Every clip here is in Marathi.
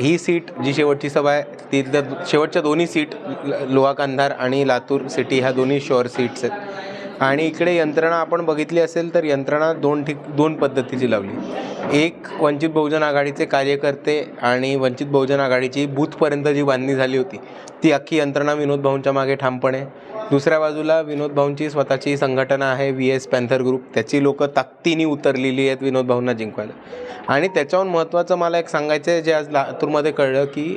ही सीट जी शेवटची सभा आहे तिथल्या शेवटच्या दोन्ही सीट ल- लोहा कंधार आणि लातूर सिटी ह्या दोन्ही शोअर सीट्स आहेत. आणि इकडे यंत्रणा आपण बघितली असेल तर यंत्रणा दोन ठिक दोन पद्धतीची लावली. एक वंचित बहुजन आघाडीचे कार्यकर्ते आणि वंचित बहुजन आघाडीची बूथपर्यंत जी बांधणी झाली होती ती अख्खी यंत्रणा विनोद भाऊंच्या मागे ठामपणे. दुसऱ्या बाजूला विनोद भाऊंची स्वतःची संघटना आहे व्ही एस पॅन्थर ग्रुप त्याची लोकं ताकदीने उतरलेली आहेत विनोद भाऊंना जिंकवायला. आणि त्याच्याहून महत्त्वाचं मला एक सांगायचं आहे जे आज लातूरमध्ये कळलं की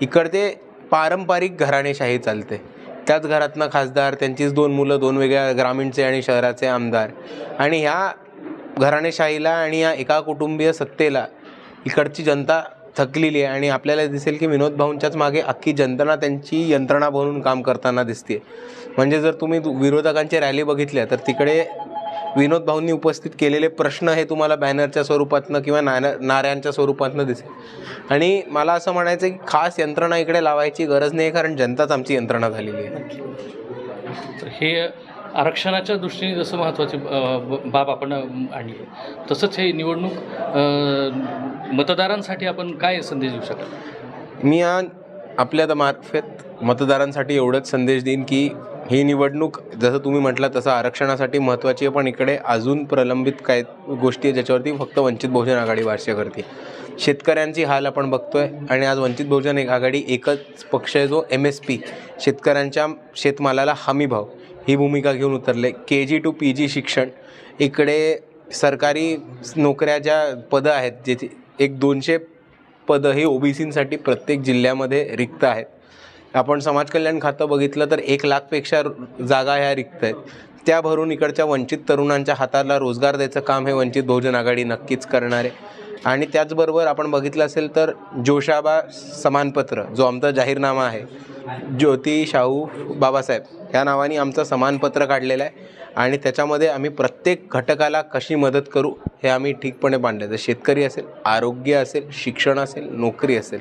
इकडचे पारंपरिक घराणेशाही चालते. त्याच घरातनं खासदार त्यांचीच दोन मुलं दोन वेगळ्या ग्रामीणचे आणि शहराचे आमदार. आणि ह्या घराणेशाहीला आणि या एका कुटुंबीय सत्तेला इकडची जनता थकलेली आहे आणि आपल्याला दिसेल की विनोद भाऊंच्याच मागे अख्खी जनता त्यांची यंत्रणा बनून काम करताना दिसते म्हणजे जर तुम्ही दु- विरोधकांचे रॅली बघितल्या तर तिकडे विनोद भाऊंनी उपस्थित केलेले प्रश्न हे तुम्हाला बॅनरच्या स्वरूपातनं किंवा नाण्या नाऱ्यांच्या स्वरूपातनं दिसेल. आणि मला असं म्हणायचं आहे की खास यंत्रणा इकडे लावायची गरज नाही कारण जनताच आमची यंत्रणा झालेली आहे. तर हे आरक्षणाच्या दृष्टीने जसं महत्त्वाची बाब आपण आणली तसंच हे निवडणूक मतदारांसाठी आपण काय संदेश देऊ शकतो? मी आपल्या मार्फत मतदारांसाठी एवढंच संदेश देईन की ही निवडणूक जसं तुम्ही म्हटलं तसं आरक्षणासाठी महत्त्वाची आहे पण इकडे अजून प्रलंबित काय गोष्टी आहे ज्याच्यावरती फक्त वंचित बहुजन आघाडी भाष्य करते. शेतकऱ्यांची हाल आपण बघतोय आणि आज वंचित बहुजन एक आघाडी एकच पक्ष आहे जो एम एस पी शेतकऱ्यांच्या शेतमालाला हमी भाव. ही भूमिका घेऊन उतरले. के जी टू पी जी शिक्षण. इकडे सरकारी नोकऱ्या ज्या पदं आहेत जे एक दोनशे पदं ही ओबीसींसाठी प्रत्येक जिल्ह्यामध्ये रिक्त आहेत. आपण समाज कल्याण खातं बघितलं तर एक लाखपेक्षा जागा ह्या रिक्त आहेत त्या भरून इकडच्या वंचित तरुणांच्या हाताला रोजगार द्यायचं काम हे वंचित बहुजन आघाडी नक्कीच करणार. आहे आणि त्याचबरोबर आपण बघितलं असेल तर जोशाबा समानपत्र जो आमचा जाहीरनामा आहे ज्योती शाहू बाबासाहेब ह्या नावाने आमचं समानपत्र काढलेलं आहे. आणि त्याच्यामध्ये आम्ही प्रत्येक घटकाला कशी मदत करू हे आम्ही ठीकपणे मांडलं तर शेतकरी असेल आरोग्य असेल शिक्षण असेल नोकरी असेल